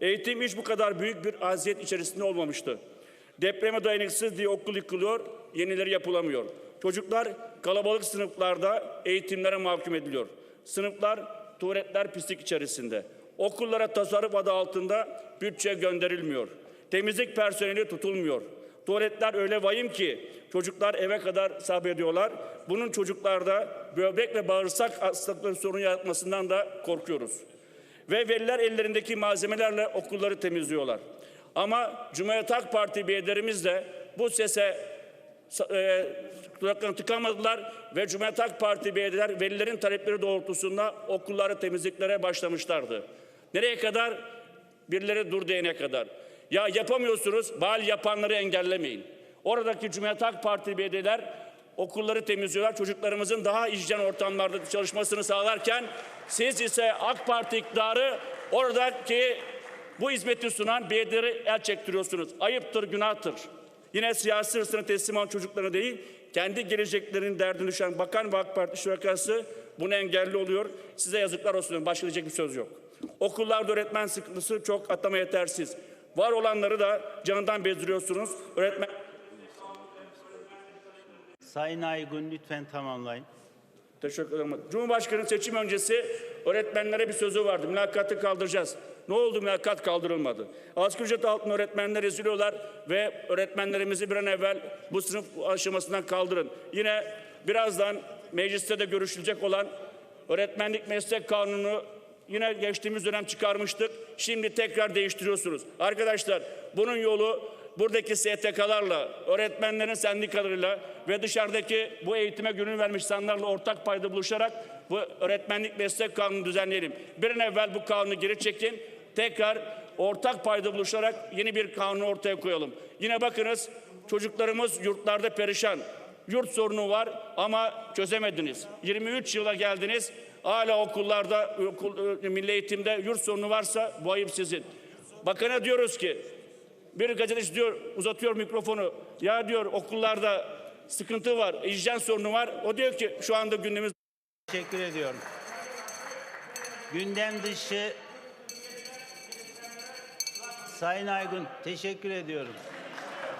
Eğitim hiç bu kadar büyük bir aziyet içerisinde olmamıştı. Depreme dayanıksız diye okul yıkılıyor, yenileri yapılamıyor. Çocuklar kalabalık sınıflarda eğitimlere mahkum ediliyor. Sınıflar, tuvaletler pislik içerisinde. Okullara tasarruf adı altında bütçe gönderilmiyor. Temizlik personeli tutulmuyor. Tuvaletler öyle vahim ki çocuklar eve kadar sabrediyorlar. Bunun çocuklarda böbrek ve bağırsak hastalıkları sorun yaratmasından da korkuyoruz. Ve veliler ellerindeki malzemelerle okulları temizliyorlar. Ama Cumhuriyet Halk Parti beylerimiz de bu sese e, tıkamadılar ve Cumhuriyet Halk Parti belediyeler velilerin talepleri doğrultusunda okulları temizliklere başlamışlardı. Nereye kadar? Birileri dur diyene kadar. Ya yapamıyorsunuz, bal yapanları engellemeyin. Oradaki Cumhuriyet Halk Parti belediyeler okulları temizliyorlar. Çocuklarımızın daha hijyen ortamlarda çalışmasını sağlarken siz ise AK Parti iktidarı oradaki bu hizmeti sunan belediyeleri el çektiriyorsunuz. Ayıptır, günahtır. Yine siyasi hırsına teslim olan çocukları değil, kendi geleceklerinin derdine düşen Bakan ve AK Parti şurakası bunu engelli oluyor. Size yazıklar olsun. Başka diyecek bir söz yok. Okullarda öğretmen sıkıntısı çok atama yetersiz. Var olanları da canından bezdiriyorsunuz. Öğretmen Sayın Aygun lütfen tamamlayın. Teşekkür ederim. Cumhurbaşkanı seçim öncesi öğretmenlere bir sözü vardı. Mülakatı kaldıracağız. Ne oldu mülakat kaldırılmadı. Asgari ücret altında öğretmenler eziliyorlar ve öğretmenlerimizi bir an evvel bu sınıf aşamasından kaldırın. Yine birazdan mecliste de görüşülecek olan öğretmenlik meslek kanunu yine geçtiğimiz dönem çıkarmıştık. Şimdi tekrar değiştiriyorsunuz. Arkadaşlar bunun yolu buradaki STK'larla, öğretmenlerin sendikalarıyla ve dışarıdaki bu eğitime gönül vermiş insanlarla ortak payda buluşarak bu öğretmenlik meslek kanunu düzenleyelim. Bir an evvel bu kanunu geri çekin. Tekrar ortak payda buluşarak yeni bir kanunu ortaya koyalım. Yine bakınız çocuklarımız yurtlarda perişan. Yurt sorunu var ama çözemediniz. 23 yıla geldiniz. Hala okullarda, okul, e, milli eğitimde yurt sorunu varsa bu ayıp sizin. Bakana diyoruz ki bir gazeteci diyor uzatıyor mikrofonu. Ya diyor okullarda sıkıntı var, hijyen sorunu var. O diyor ki şu anda gündemimiz Teşekkür ediyorum. Gündem dışı Sayın Aygun teşekkür ediyorum.